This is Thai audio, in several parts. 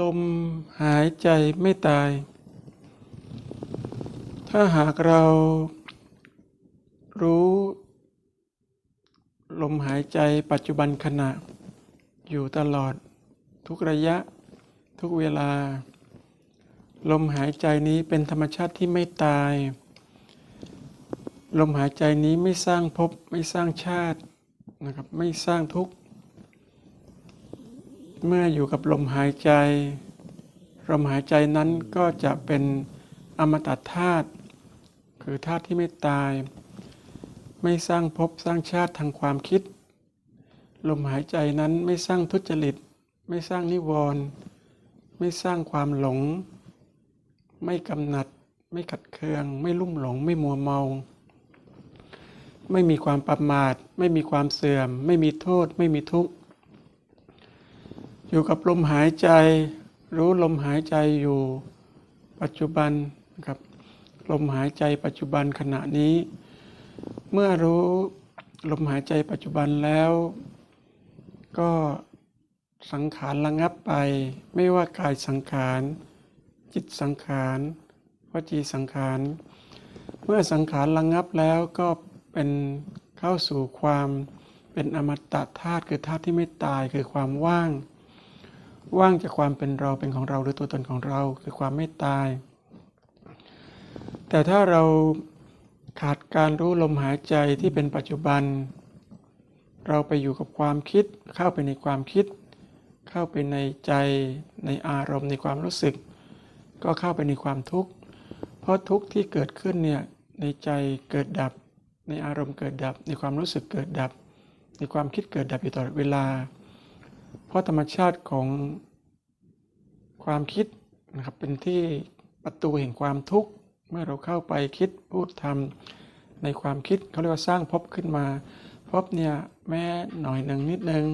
ลมหายใจไม่ตาย ถ้าหากเรา รู้ ลมหายใจปัจจุบันขณะ อยู่ตลอด ทุกระยะ ทุกเวลา ลมหายใจนี้เป็นธรรมชาติที่ไม่ตาย ลมหายใจนี้ไม่สร้างภพไม่สร้างชาตินะครับ ไม่สร้างทุกข์ เมื่ออยู่กับลมหายใจ ลมหายใจนั้นก็จะเป็นอมตะธาตุคือธาตุที่ไม่ตาย ไม่สร้างภพสร้างชาติทางความคิด ลมหายใจนั้นไม่สร้างทุจริต ไม่สร้างนิวรณ์ไม่สร้างความหลง ไม่กำหนัด ไม่ขัดเคือง ไม่ลุ่มหลง ไม่มัวเมา ไม่มีความประมาท ไม่มีความเสื่อม ไม่มีโทษ ไม่มีทุกข์ อยู่กับลมหายใจ รู้ลมหายใจอยู่ปัจจุบันนะครับลมหายใจปัจจุบันขณะนี้ เมื่อรู้ลมหายใจปัจจุบันแล้ว ก็สังขารระงับไป ไม่ว่ากายสังขาร จิตสังขารวจีสังขาร เมื่อสังขารระงับแล้วก็เป็นเข้าสู่ความเป็นอมตะธาตุคือธาตุที่ไม่ตายคือความว่าง ว่างจากความเป็นเราเป็นของเราหรือตัวตนของเราคือความไม่ตาย แต่ถ้าเราขาดการรู้ลมหายใจที่เป็นปัจจุบัน เราไปอยู่กับความคิดเข้าไปในความคิด เข้าไปในใจในอารมณ์ในความรู้สึก ก็เข้าไปในความทุกข์ เพราะทุกข์ที่เกิดขึ้นเนี่ยในใจเกิดดับ ในอารมณ์เกิดดับ ในความรู้สึกเกิดดับ ในความคิดเกิดดับอยู่ตลอดเวลา เพราะธรรมชาติของความคิดนะครับเป็นที่ประตูแห่งความทุกข์ เมื่อเราเข้าไปคิดพูดทำในความคิดเขาเรียกว่าสร้างภพขึ้นมาภพเนี่ยแม้หน่อยหนึ่งนิดนึง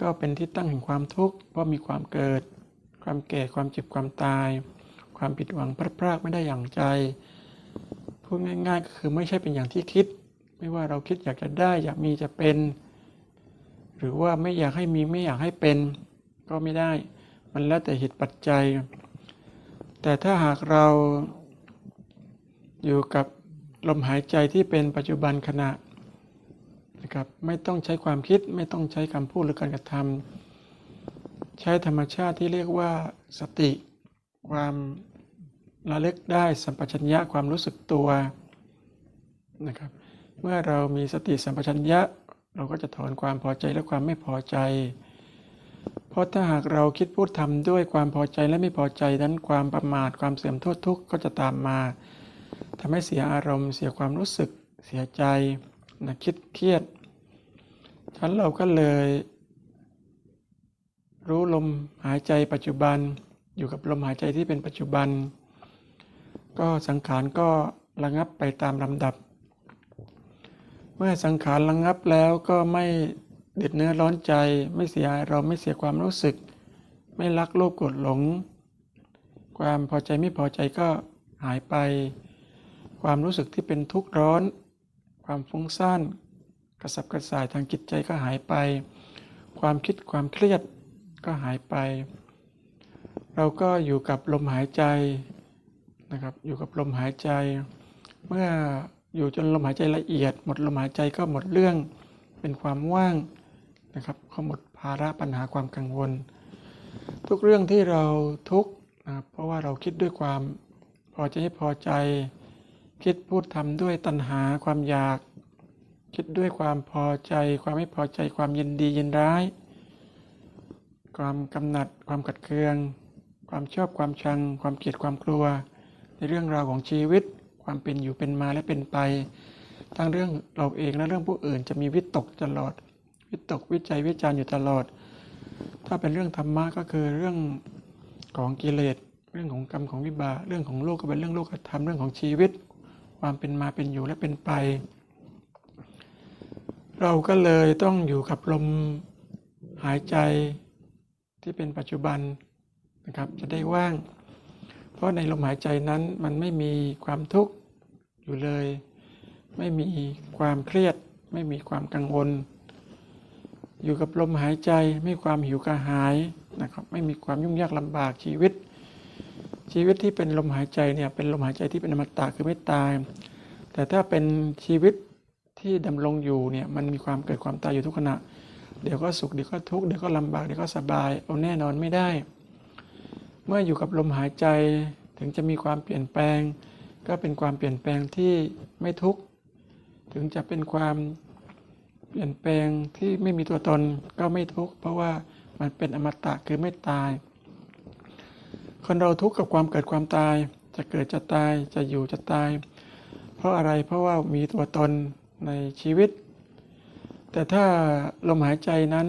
ก็เป็นที่ตั้งแห่งความทุกข์เพราะมีความเกิด ความแก่ความเจ็บความตาย ความผิดหวังพลาดพลาดไม่ได้อย่างใจพูดง่ายๆก็คือไม่ใช่เป็นอย่างที่คิด ไม่ว่าเราคิดอยากจะได้อยากมีจะเป็น หรือว่าไม่อยากให้มีไม่อยากให้เป็น ก็ไม่ได้ มันแล้วแต่เหตุปัจจัย แต่ถ้าหากเราอยู่กับลมหายใจที่เป็นปัจจุบันขณะนะครับไม่ต้องใช้ความคิดไม่ต้องใช้คำพูดหรือการกระทำใช้ธรรมชาติที่เรียกว่าสติ ความระลึกได้สัมปชัญญะความรู้สึกตัวนะครับเมื่อเรามีสติสัมปชัญญะ เราก็จะถอนความพอใจและความไม่พอใจ เพราะถ้าหากเราคิดพูดทำด้วยความพอใจและไม่พอใจนั้นความประมาทความเสื่อมโทษทุกข์ก็จะตามมาทำให้เสียอารมณ์ เสียความรู้สึก เสียใจนะคิดเครียดฉันเราก็เลย รู้ลมหายใจปัจจุบัน อยู่กับลมหายใจที่เป็นปัจจุบัน ก็สังขารก็ระงับไปตามลำดับ เมื่อสังขารระงับแล้วก็ไม่เด็ดเนื้อร้อนใจ ไม่เสียเราไม่เสียความรู้สึก ไม่รักโลภโกรธหลง ความพอใจไม่พอใจก็หายไป ความรู้สึกที่เป็นทุกข์ร้อน ความฟุ้งซ่านกระสับกระส่ายทางจิตใจก็หายไป ความคิดความเครียดก็หายไป เราก็อยู่กับลมหายใจนะครับอยู่กับลมหายใจ เมื่อ อยู่จนลมหายใจละเอียด หมดลมหายใจก็หมดเรื่อง เป็นความว่างนะครับก็หมดภาระปัญหาความกังวล ทุกเรื่องที่เราทุกข์นะครับเพราะว่าเราคิดด้วยความพอใจไม่พอใจ คิดพูดทำด้วยตัณหาความอยาก คิดด้วยความพอใจ ความไม่พอใจความยินดียินร้าย ความกำหนัด ความขัดเคือง ความชอบความชัง ความเกลียดความกลัว ในเรื่องราวของชีวิต ความเป็นอยู่เป็นมาและเป็นไป ทั้งเรื่องเราเองและเรื่องผู้อื่นจะมีวิตกตลอด วิตกวิจัยวิจารณ์อยู่ตลอด ถ้าเป็นเรื่องธรรมะก็คือเรื่องของกิเลสเรื่องของกรรมของวิบากเรื่องของโลกก็เป็นเรื่องโลกธรรมเรื่องของชีวิต ความเป็นมาเป็นอยู่และเป็นไป เราก็เลยต้องอยู่กับลมหายใจที่เป็นปัจจุบันนะครับจะได้ว่าง เพราะในลมหายใจนั้นมันไม่มีความทุกข์อยู่เลย ไม่มีความเครียด ไม่มีความกังวล อยู่กับลมหายใจไม่มีความหิวกระหายนะครับไม่มีความยุ่งยากลำบากชีวิต ชีวิตที่เป็นลมหายใจเนี่ยเป็นลมหายใจที่เป็นอมตะคือไม่ตาย แต่ถ้าเป็นชีวิตที่ดำรงอยู่เนี่ยมันมีความเกิดความตายอยู่ทุกขณะ เดี๋ยวก็สุขเดี๋ยวก็ทุกข์เดี๋ยวก็ลำบากเดี๋ยวก็สบายเอาแน่นอนไม่ได้ เมื่ออยู่กับลมหายใจถึงจะมีความเปลี่ยนแปลง ก็เป็นความเปลี่ยนแปลงที่ไม่ทุกข์ถึงจะเป็นความเปลี่ยนแปลงที่ไม่มีตัวตนก็ไม่ทุกข์เพราะว่ามันเป็นอมตะคือไม่ตาย คนเราทุกข์กับความเกิดความตาย จะเกิดจะตายจะอยู่จะตาย เพราะอะไรเพราะว่ามีตัวตนในชีวิต แต่ถ้าลมหายใจนั้น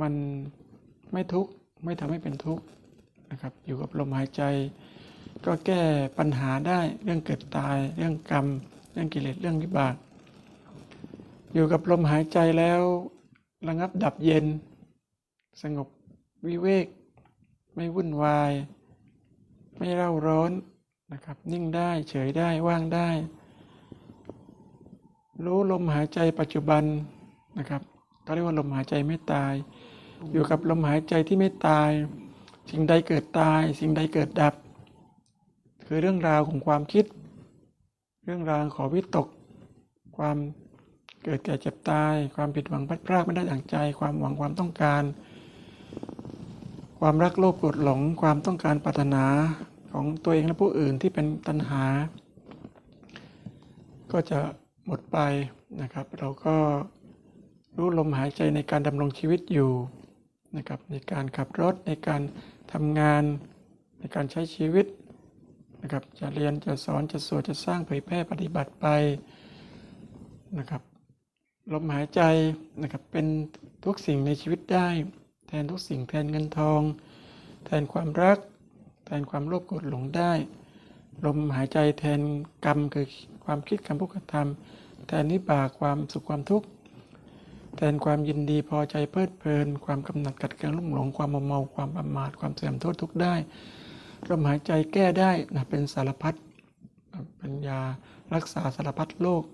มันไม่ทุกข์ไม่ทำให้เป็นทุกข์ นะครับ อยู่กับลมหายใจ ก็แก้ปัญหาได้เรื่องเกิดตาย เรื่องกรรม เรื่องกิเลสเรื่องวิบาก อยู่กับลมหายใจแล้วระงับดับเย็น สงบวิเวก ไม่วุ่นวาย ไม่เร่าร้อนนะครับ นิ่งได้เฉยได้ว่างได้ รู้ลมหายใจปัจจุบันนะครับก็เรียกว่าลมหายใจไม่ตาย อยู่กับลมหายใจที่ไม่ตาย สิ่งใดเกิดตาย สิ่งใดเกิดดับ คือเรื่องราวของความคิด เรื่องราวของวิตก ความเกิดแก่เจ็บตาย ความผิดหวังพัดพรากไม่ได้ดั่งใจ ความหวังความต้องการ ความรักโลภโกรธหลง ความต้องการปรารถนาของตัวเองและผู้อื่นที่เป็นตัณหา ก็จะหมดไปนะครับ เราก็รู้ลมหายใจในการดำรงชีวิตอยู่นะครับในการขับรถในการ ทำงานในการใช้ชีวิตนะครับจะเรียนจะสอนจะสวดจะสร้างเผยแพร่ปฏิบัติไปนะครับลมหายใจนะครับเป็นทุกสิ่งในชีวิตได้ แทนทุกสิ่งแทนเงินทอง แทนความรัก แทนความโลภโกรธหลงได้ ลมหายใจแทนกรรมคือความคิดคำพูดกระทำแทนนิบากความสุขความทุกข์ แทนความยินดีพอใจเพลิดเพลิน ความกำหนัดกัดเกลืองลุ่มหลงความเมาความประมาทความเสื่อมโทษทุกได้ลมหายใจแก้ได้นะเป็นสารพัดเป็นยารักษาสารพัดโรค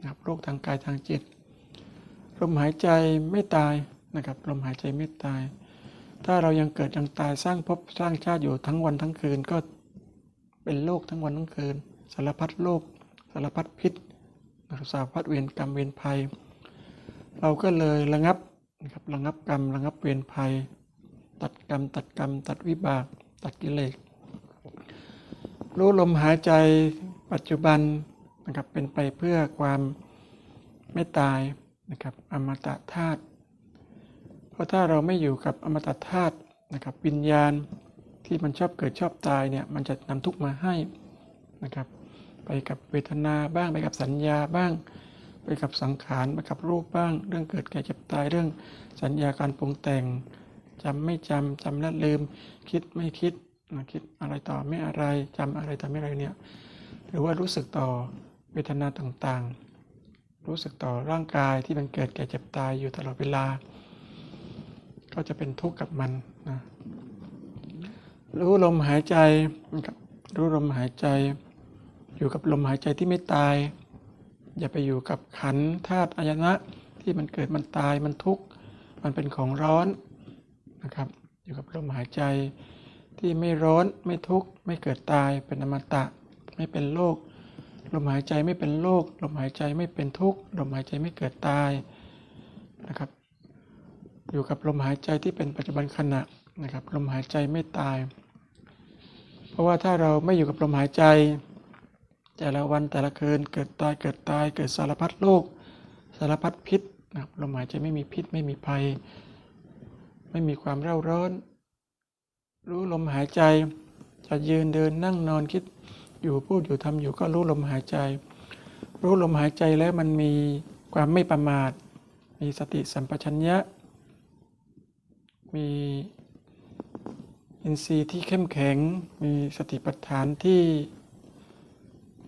นะครับโรคทางกายทางจิตลมหายใจไม่ตายนะครับลมหายใจไม่ตาย ถ้าเรายังเกิดยังตายสร้างภพสร้างชาติอยู่ทั้งวันทั้งคืนก็เป็นโรคทั้งวันทั้งคืน สารพัดโรคสารพัดพิษสารพัดเวรกรรมเวรภัย เราก็เลยระงับนะครับระงับกรรมระงับเวรภัย ตัดกรรม ตัดกรรม ตัดวิบาก ตัดกิเลสรู้ลมหายใจปัจจุบันนะครับเป็นไปเพื่อความไม่ตายนะครับอมตะธาตุเพราะถ้าเราไม่อยู่กับอมตะธาตุนะครับวิญญาณที่มันชอบเกิดชอบตายเนี่ยมันจะนำทุกมาให้นะครับไปกับเวทนาบ้างไปกับสัญญาบ้าง ไปกับสังขารไปกับรูปบ้าง เรื่องเกิดแก่เจ็บตายเรื่องสัญญาการปรุงแต่งจำไม่จำจำและลืม คิดไม่คิดนะคิดอะไรต่อไม่อะไรจำอะไรต่อไม่อะไรเนี่ยหรือว่ารู้สึกต่อเวทนาต่างๆ รู้สึกต่อร่างกายที่มันเกิดแก่เจ็บตายอยู่ตลอดเวลา ก็จะเป็นทุกข์กับมันนะรู้ลมหายใจรู้ลมหายใจ อยู่กับลมหายใจที่ไม่ตาย อย่าไปอยู่กับขันธาตุอายนะที่มันเกิดมันตายมันทุกข์มันเป็นของร้อนนะครับ อยู่กับลมหายใจที่ไม่ร้อนไม่ทุกข์ไม่เกิดตายเป็นอมตะ ไม่เป็นโรคลมหายใจไม่เป็นโรคลมหายใจไม่เป็นทุกข์ลมหายใจไม่เกิดตายนะครับ อยู่กับลมหายใจที่เป็นปัจจุบันขณะนะครับ ลมหายใจไม่ตาย เพราะว่าถ้าเราไม่อยู่กับลมหายใจ แต่ละวันแต่ละคืนเกิดตายเกิดตายเกิดสารพัดโรคสารพัดพิษนะครับลมหายใจไม่มีพิษไม่มีภัย ไม่มีความเร่าร้อน รู้ลมหายใจ จะยืนเดินนั่งนอนคิดอยู่พูดอยู่ทำอยู่ก็รู้ลมหายใจ รู้ลมหายใจแล้วมันมีความไม่ประมาท มีสติสัมปชัญญะ มีอินทรีย์ที่เข้มแข็ง มีสติปัฏฐานที่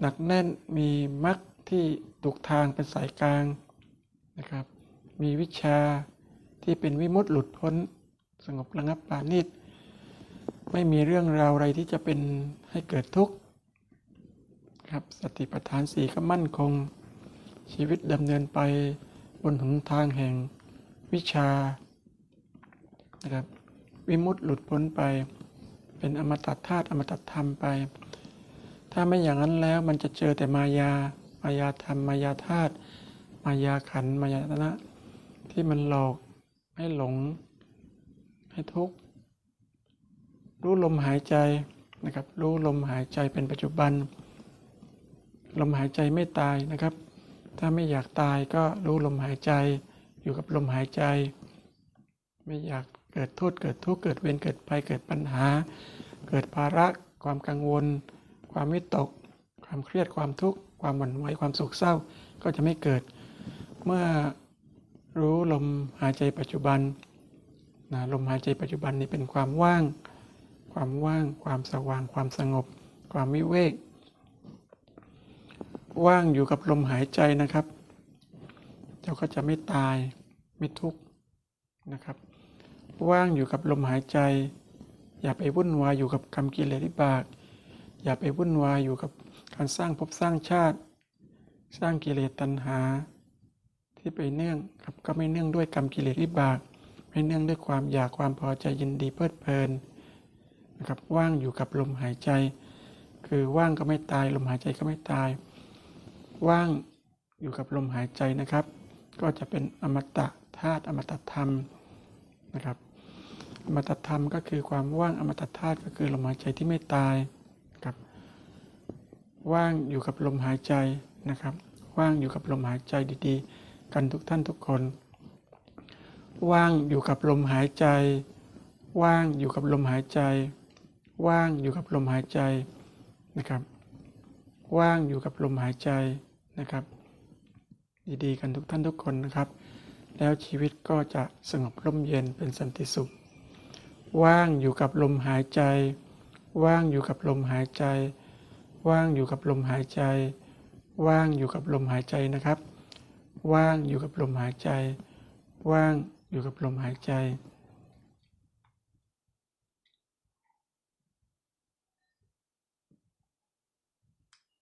หนักแน่นมีมรรคที่ถูกทางเป็นสายกลางนะครับ มีวิชาที่เป็นวิมุตติหลุดพ้นสงบระงับปาณีตไม่มีเรื่องราวอะไรที่จะเป็นให้เกิดทุกข์ครับสติปัฏฐานสี่ก็มั่นคง ชีวิตดำเนินไปบนหนทางแห่งวิวิชานะครับวิมุตติหลุดพ้นไป เป็นอมตะธาตุอมตะธรรมไป ถ้าไม่อย่างนั้นแล้วมันจะเจอแต่มายา มายาธรรม มายาธาตุ มายาขันธ์มายาตนะ ที่มันหลอกให้หลง ให้ทุกข์ รู้ลมหายใจนะครับ รู้ลมหายใจเป็นปัจจุบัน ลมหายใจไม่ตายนะครับ ถ้าไม่อยากตายก็รู้ลมหายใจ อยู่กับลมหายใจ ไม่อยากเกิดโทษ เกิดทุกข์ เกิดเวร เกิดภัย เกิดปัญหา เกิดภาระ ความกังวล ความวิตก ความเครียดความทุกข์ความหวั่นไหวความโศกเศร้าก็จะไม่เกิด เมื่อรู้ลมหายใจปัจจุบันนะลมหายใจปัจจุบันนี้เป็นความว่าง ความว่าง ความสว่าง ความสงบ ความวิเวก ว่างอยู่กับลมหายใจนะครับเราก็จะไม่ตายไม่ทุกข์นะครับว่างอยู่กับลมหายใจ อย่าไปวุ่นวายอยู่กับกรรมกิเลสวิบาก อย่าไปวุ่นวายอยู่กับการสร้างภพสร้างชาติ สร้างกิเลสตัณหา ที่ไปเนื่องครับก็ไม่เนื่องด้วยกรรมกิเลสวิบาก ไม่เนื่องด้วยความอยากความพอใจยินดีเพลิดเพลินนะครับว่างอยู่กับลมหายใจ คือว่างก็ไม่ตายลมหายใจก็ไม่ตาย ว่างอยู่กับลมหายใจนะครับ ก็จะเป็นอมตะธาตุอมตะธรรมนะครับอมตะธรรมก็คือความว่างอมตะธาตุก็คือลมหายใจที่ไม่ตาย ว่างอยู่กับลมหายใจนะครับ ว่างอยู่กับลมหายใจดีๆ กันทุกท่านทุกคน ว่างอยู่กับลมหายใจ ว่างอยู่กับลมหายใจ ว่างอยู่กับลมหายใจนะครับ ว่างอยู่กับลมหายใจนะครับ ดีๆ กันทุกท่านทุกคนนะครับ แล้วชีวิตก็จะสงบร่มเย็นเป็นสันติสุข ว่างอยู่กับลมหายใจ ว่างอยู่กับลมหายใจ ว่างอยู่กับลมหายใจ ว่างอยู่กับลมหายใจนะครับ ว่างอยู่กับลมหายใจ ว่างอยู่กับลมหายใจ